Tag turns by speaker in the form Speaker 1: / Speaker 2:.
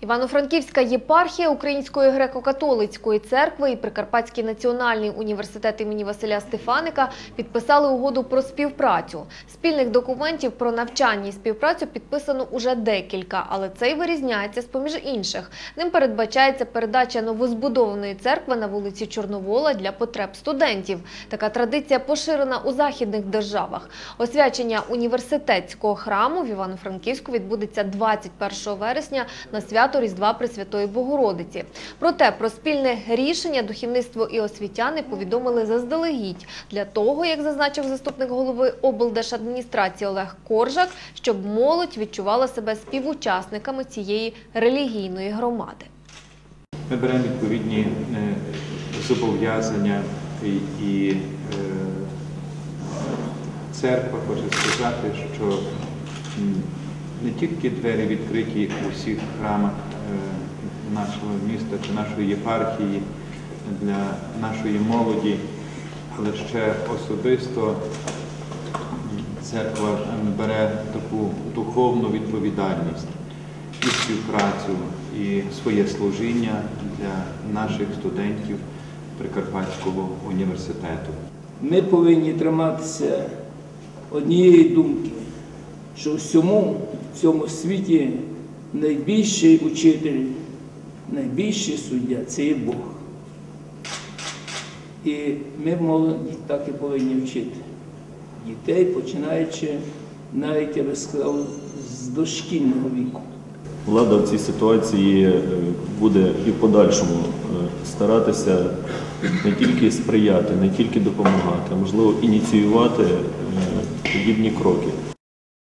Speaker 1: Івано-Франківська єпархія Української греко-католицької церкви і Прикарпатський національний університет імені Василя Стефаника підписали угоду про співпрацю. Спільних документів про навчання і співпрацю підписано уже декілька, але цей вирізняється з-поміж інших. Ним передбачається передача новозбудованої церкви на вулиці Чорновола для потреб студентів. Така традиція поширена у західних державах. Освячення університетського храму в Івано-Франківську відбудеться 21 вересня на свято Різдва Пресвятої Богородиці. Проте про спільне рішення духовництво і освітяни повідомили заздалегідь для того, як зазначив заступник голови облдержадміністрації Олег Коржак, щоб молодь відчувала себе співучасниками цієї релігійної громади.
Speaker 2: Ми беремо відповідні е, зобов'язання і, е, церква хоче сказати, що не тільки двері відкриті у всіх храмах е, нашого міста чи нашої єпархії для нашої молоді, але ще особисто церква бере таку духовну відповідальність і співпрацю, і своє служіння для наших студентів Прикарпатського університету.
Speaker 3: Ми повинні триматися однієї думки, що всьому в цьому світі найбільший учитель, найбільший суддя це є Бог. І ми молоді так і повинні вчити дітей, починаючи навіть, я би сказав, з дошкільного віку.
Speaker 4: Влада в цій ситуації е, буде і в подальшому е, старатися не тільки сприяти, не тільки допомагати, а можливо ініціювати е, подібні кроки.